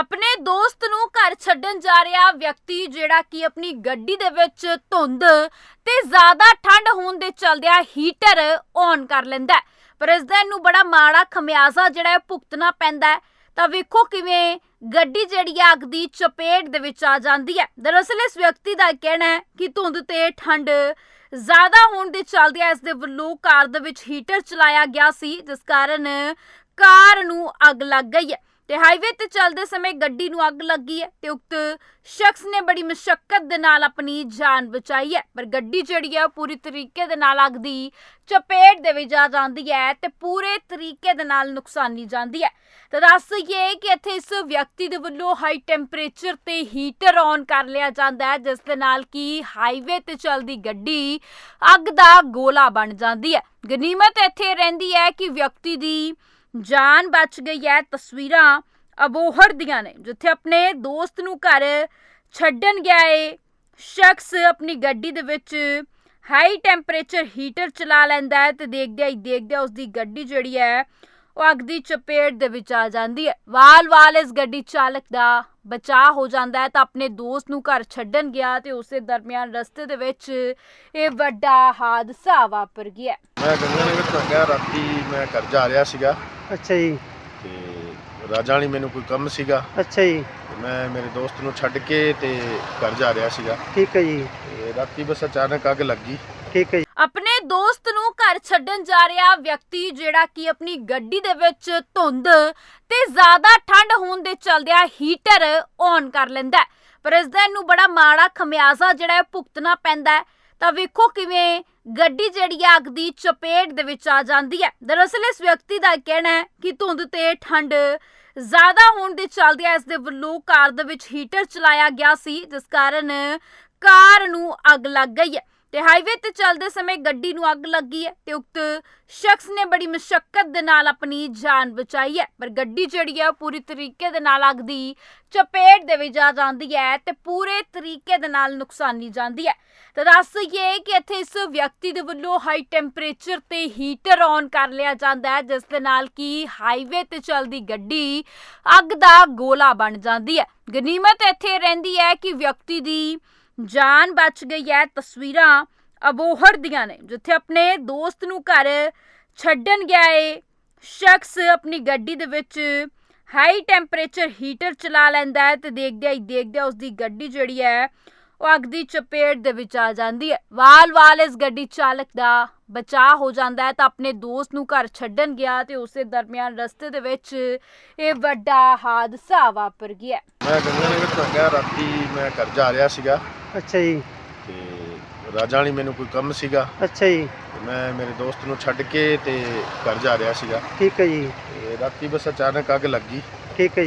ਆਪਣੇ ਦੋਸਤ ਨੂੰ ਘਰ ਛੱਡਣ ਜਾ ਰਿਹਾ ਵਿਅਕਤੀ ਜਿਹੜਾ ਕਿ ਆਪਣੀ ਗੱਡੀ ਦੇ ਵਿੱਚ ਧੁੰਦ ਤੇ ਜ਼ਿਆਦਾ ਠੰਡ ਹੋਣ ਦੇ ਚਲਦਿਆਂ ਹੀਟਰ ਔਨ ਕਰ ਲੈਂਦਾ ਹੈ। ਪਰ ਇਸ ਦਾ ਇਹਨੂੰ ਬੜਾ ਮਾੜਾ ਖਮਿਆਜ਼ਾ ਜਿਹੜਾ ਹੈ ਭੁਗਤਣਾ ਪੈਂਦਾ ਹੈ। ਤਾਂ ਵੇਖੋ ਕਿਵੇਂ ਗੱਡੀ ਜਿਹੜੀ ਆ ਅੱਗ ਦੀ ਚਪੇਟ ਦੇ ਵਿੱਚ ਆ ਜਾਂਦੀ ਹੈ। ਦਰਅਸਲ ਇਸ ਵਿਅਕਤੀ ਦਾ ਕਹਿਣਾ ਹੈ ਕਿ ਧੁੰਦ ਤੇ ਠੰਡ ਜ਼ਿਆਦਾ ਹੋਣ ਦੇ ਚਲਦਿਆਂ ਇਸ ਦੇ ਵੱਲੋਂ ਕਾਰ ਦੇ ਵਿੱਚ ਹੀਟਰ ਚਲਾਇਆ ਗਿਆ ਸੀ, ਜਿਸ ਕਾਰਨ ਕਾਰ ਨੂੰ ਅੱਗ ਲੱਗ ਗਈ ਹੈ। ਤੇ ਹਾਈਵੇ ਤੇ ਚੱਲਦੇ ਸਮੇਂ ਗੱਡੀ ਨੂੰ ਅੱਗ ਲੱਗੀ ਹੈ ਤੇ ਉਕਤ ਸ਼ਖਸ ਨੇ ਬੜੀ ਮੁਸ਼ਕਲ ਦੇ ਨਾਲ ਆਪਣੀ ਜਾਨ ਬਚਾਈ ਹੈ। ਪਰ ਗੱਡੀ ਜਿਹੜੀ ਹੈ ਉਹ ਪੂਰੀ ਤਰੀਕੇ ਦੇ ਨਾਲ ਅੱਗ ਦੀ ਚਪੇਟ ਦੇ ਵਿੱਚ ਆ ਜਾਂਦੀ ਹੈ ਤੇ ਪੂਰੇ ਤਰੀਕੇ ਦੇ ਨਾਲ ਨੁਕਸਾਨੀ ਜਾਂਦੀ ਹੈ। ਤਾਂ ਦੱਸ ਦਈਏ ਕਿ ਇੱਥੇ ਇਸ ਵਿਅਕਤੀ ਦੇ ਵੱਲੋਂ ਹਾਈ ਟੈਂਪਰੇਚਰ ਤੇ ਹੀਟਰ ਔਨ ਕਰ ਲਿਆ ਜਾਂਦਾ ਹੈ, ਜਿਸ ਦੇ ਨਾਲ ਕਿ ਹਾਈਵੇ ਤੇ ਚੱਲਦੀ ਗੱਡੀ ਅੱਗ ਦਾ ਗੋਲਾ ਬਣ ਜਾਂਦੀ ਹੈ। ਗਨੀਮਤ ਇੱਥੇ ਰਹਿੰਦੀ ਹੈ ਕਿ ਵਿਅਕਤੀ ਦੀ ਜਾਨ ਬਚ ਗਈ ਹੈ ਤਸਵੀਰਾਂ ਅਬੋਹਰ ਦੀਆਂ ਨੇ, ਜਿੱਥੇ ਆਪਣੇ ਦੋਸਤ ਨੂੰ ਘਰ ਛੱਡਣ ਗਿਆ ਏ। ਸ਼ਖਸ ਆਪਣੀ ਗੱਡੀ ਦੇ ਵਿੱਚ ਹਾਈ ਟੈਂਪਰੇਚਰ ਹੀਟਰ ਚਲਾ ਲੈਂਦਾ ਹੈ ਤੇ ਦੇਖਦਿਆਂ ਹੀ ਦੇਖਦਿਆਂ ਉਸ ਦੀ ਗੱਡੀ ਜਿਹੜੀ ਹੈ ਉਹ ਅੱਗ ਦੀ ਚਪੇਟ ਦੇ ਵਿੱਚ ਆ ਜਾਂਦੀ ਹੈ। ਵਾਲ-ਵਾਲ ਇਸ ਗੱਡੀ ਚਾਲਕ ਦਾ। ਬਚਾਅ ਹੋ ਜਾਂਦਾ ਹੈ ਤਾਂ ਆਪਣੇ ਦੋਸਤ ਨੂੰ ਘਰ ਛੱਡਣ ਗਿਆ ਤੇ ਉਸੇ ਦਰਮਿਆਨ ਰਸਤੇ ਦੇ ਵਿੱਚ ਇਹ ਵੱਡਾ ਹਾਦਸਾ ਵਾਪਰ ਗਿਆ ਮੈਂ ਗੰਗਾ ਨਗਰ ਤੋਂ ਗਿਆ ਰਾਤੀ ਮੈਂ ਘਰ ਜਾ ਰਿਹਾ ਸੀਗਾ। ਅੱਛਾ ਜੀ। ਤੇ ਰਾਜਾਂ ਵਾਲੀ ਮੈਨੂੰ ਕੋਈ ਕੰਮ ਸੀਗਾ। ਅੱਛਾ ਜੀ। ਮੈਂ ਮੇਰੇ ਦੋਸਤ ਨੂੰ ਛੱਡ ਕੇ ਤੇ ਘਰ ਜਾ ਰਿਹਾ ਸੀਗਾ। ਠੀਕ ਹੈ ਜੀ। ਤੇ ਰਾਤੀ ਬਸ ਅਚਾਨਕ ਅੱਗ ਲੱਗੀ ਠੀਕ ਹੈ ਜੀ। ਆਪਣੇ ਦੋਸਤ ਨੂੰ ਘਰ ਛੱਡਣ ਜਾ ਰਿਹਾ ਵਿਅਕਤੀ ਜਿਹੜਾ ਕਿ ਆਪਣੀ ਗੱਡੀ ਦੇ ਵਿੱਚ ਧੁੰਦ ਤੇ ਜ਼ਿਆਦਾ ਠੰਡ ਹੋਣ ਦੇ ਚਲਦਿਆਂ ਹੀਟਰ ਔਨ ਕਰ ਲੈਂਦਾ ਪਰ ਇਸ ਦਾ ਇਹਨੂੰ ਬੜਾ ਮਾੜਾ ਖਮਿਆਜ਼ਾ ਜਿਹੜਾ ਭੁਗਤਣਾ ਪੈਂਦਾ ਹੈ। ਤਾਂ ਵੇਖੋ ਕਿਵੇਂ ਗੱਡੀ ਜਿਹੜੀ ਹੈ ਅੱਗ ਦੀ ਚਪੇਟ ਦੇ ਵਿੱਚ ਆ ਜਾਂਦੀ ਹੈ। ਦਰਅਸਲ ਇਸ ਵਿਅਕਤੀ ਦਾ ਕਹਿਣਾ ਹੈ ਕਿ ਧੁੰਦ ਤੇ ਠੰਡ ਜ਼ਿਆਦਾ ਹੋਣ ਦੇ ਚਲਦਿਆਂ ਇਸ ਦੇ ਵੱਲੋਂ ਕਾਰ ਦੇ ਵਿੱਚ ਹੀਟਰ ਚਲਾਇਆ ਗਿਆ ਸੀ, ਜਿਸ ਕਾਰਨ ਕਾਰ ਨੂੰ ਅੱਗ ਲੱਗ ਗਈ ਹੈ। ਤੇ ਹਾਈਵੇ ਤੇ ਚੱਲਦੇ ਸਮੇਂ ਗੱਡੀ ਨੂੰ ਅੱਗ ਲੱਗੀ ਹੈ ਤੇ ਉਕਤ ਸ਼ਖਸ ਨੇ ਬੜੀ ਮੁਸ਼ਕਲ ਦੇ ਨਾਲ ਆਪਣੀ ਜਾਨ ਬਚਾਈ ਹੈ। ਪਰ ਗੱਡੀ ਜਿਹੜੀ ਹੈ ਉਹ ਪੂਰੀ ਤਰੀਕੇ ਦੇ ਨਾਲ ਅੱਗ ਦੀ ਚਪੇਟ ਦੇ ਵਿੱਚ ਆ ਜਾਂਦੀ ਹੈ ਤੇ ਪੂਰੇ ਤਰੀਕੇ ਦੇ ਨਾਲ ਨੁਕਸਾਨੀ ਜਾਂਦੀ ਹੈ। ਤਾਂ ਦੱਸ ਦਈਏ ਕਿ ਇੱਥੇ ਇਸ ਵਿਅਕਤੀ ਦੇ ਵੱਲੋਂ ਹਾਈ ਟੈਂਪਰੇਚਰ ਤੇ ਹੀਟਰ ਔਨ ਕਰ ਲਿਆ ਜਾਂਦਾ ਹੈ, ਜਿਸ ਦੇ ਨਾਲ ਕਿ ਹਾਈਵੇ ਤੇ ਚੱਲਦੀ ਗੱਡੀ ਅੱਗ ਦਾ ਗੋਲਾ ਬਣ ਜਾਂਦੀ ਹੈ। ਗਨੀਮਤ ਇੱਥੇ ਰਹਿੰਦੀ ਹੈ ਕਿ ਵਿਅਕਤੀ ਦੀ ਜਾਨ ਬਚ ਗਈ ਹੈ ਤਸਵੀਰਾਂ ਅਬੋਹਰ ਦੀਆਂ ਨੇ, ਜਿੱਥੇ ਆਪਣੇ ਦੋਸਤ ਨੂੰ ਘਰ ਛੱਡਣ ਗਿਆ ਏ। ਸ਼ਖਸ ਆਪਣੀ ਗੱਡੀ ਦੇ ਵਿੱਚ ਹਾਈ ਟੈਂਪਰੇਚਰ ਹੀਟਰ ਚਲਾ ਲੈਂਦਾ ਹੈ ਤੇ ਦੇਖਦਿਆਂ ਹੀ ਦੇਖਦਿਆਂ ਉਸ ਦੀ ਗੱਡੀ ਜਿਹੜੀ ਹੈ ਉਹ ਅੱਗ ਦੀ ਚਪੇਟ ਦੇ ਵਿੱਚ ਆ ਜਾਂਦੀ ਹੈ। ਵਾਲ-ਵਾਲ ਇਸ ਗੱਡੀ ਚਾਲਕ ਦਾ ਬਚਾਅ ਹੋ ਜਾਂਦਾ ਹੈ ਤਾਂ ਆਪਣੇ ਦੋਸਤ ਨੂੰ ਘਰ ਛੱਡਣ ਗਿਆ ਤੇ ਉਸੇ ਦਰਮਿਆਨ ਰਸਤੇ ਦੇ ਵਿੱਚ ਇਹ ਵੱਡਾ ਹਾਦਸਾ ਵਾਪਰ ਗਿਆ ਮੈਂ ਗੰਗਾ ਨਗਰ ਤੋਂ ਗਿਆ। ਰਾਤੀ ਮੈਂ ਘਰ ਜਾ ਰਿਹਾ ਸੀਗਾ। ਅੱਛਾ ਜੀ। ਤੇ ਰਾਜਾਂ ਵਾਲੀ ਮੈਨੂੰ ਕੋਈ ਕੰਮ ਸੀਗਾ। ਅੱਛਾ ਜੀ। ਤੇ ਮੈਂ ਮੇਰੇ ਦੋਸਤ ਨੂੰ ਛੱਡ ਕੇ ਤੇ ਘਰ ਜਾ ਰਿਹਾ ਸੀਗਾ। ਠੀਕ ਹੈ ਜੀ। ਤੇ ਰਾਤੀ ਬਸ ਅਚਾਨਕ ਅੱਗ ਲੱਗੀ ਠੀਕ ਹੈ ਜੀ।